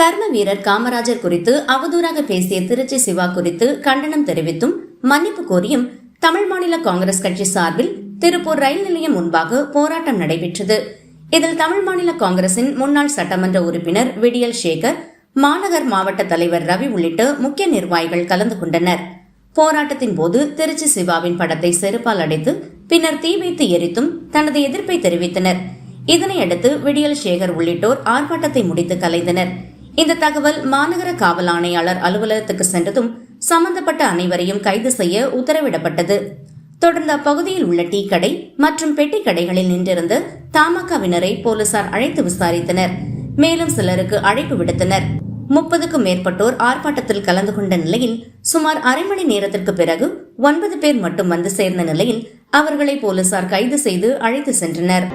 கர்ம வீரர் காமராஜர் குறித்து அவதூறாக பேசிய திருச்சி சிவா குறித்து கண்டனம் தெரிவித்தும் மன்னிப்பு கோரியும் தமிழ் மாநில காங்கிரஸ் கட்சி சார்பில் திருப்பூர் ரயில் நிலையம் முன்பாக போராட்டம் நடைபெற்றது. இதில் தமிழ் மாநில காங்கிரசின் முன்னாள் சட்டமன்ற உறுப்பினர் விடியல் சேகர் மாநகர் மாவட்ட தலைவர் ரவி உள்ளிட்ட முக்கிய நிர்வாகிகள் கலந்து கொண்டனர். போராட்டத்தின் போது திருச்சி சிவாவின் படத்தை செருப்பால் அடைத்து பின்னர் தீ வைத்து எரித்தும் தனது எதிர்ப்பை தெரிவித்தனர். இதனையடுத்து விடியல் சேகர் உள்ளிட்டோர் ஆர்ப்பாட்டத்தை முடித்து கலைந்தனர். இந்த தகவல் மாநகர காவல் ஆணையாளர் அலுவலகத்துக்கு சென்றதும் சம்பந்தப்பட்ட அனைவரையும் கைது செய்ய உத்தரவிடப்பட்டது. தொடர்ந்து அப்பகுதியில் உள்ள டீ கடை மற்றும் பெட்டி கடைகளில் நின்றிருந்த தமாகவினரை போலீசார் அழைத்து விசாரித்தனர். மேலும் சிலருக்கு அழைப்பு விடுத்தனர். முப்பதுக்கும் மேற்பட்டோர் ஆர்ப்பாட்டத்தில் கலந்து கொண்ட நிலையில் சுமார் அரை மணி நேரத்திற்கு பிறகு ஒன்பது பேர் மட்டும் வந்து சேர்ந்த நிலையில் அவர்களை போலீசார் கைது செய்து அழைத்து சென்றனர்.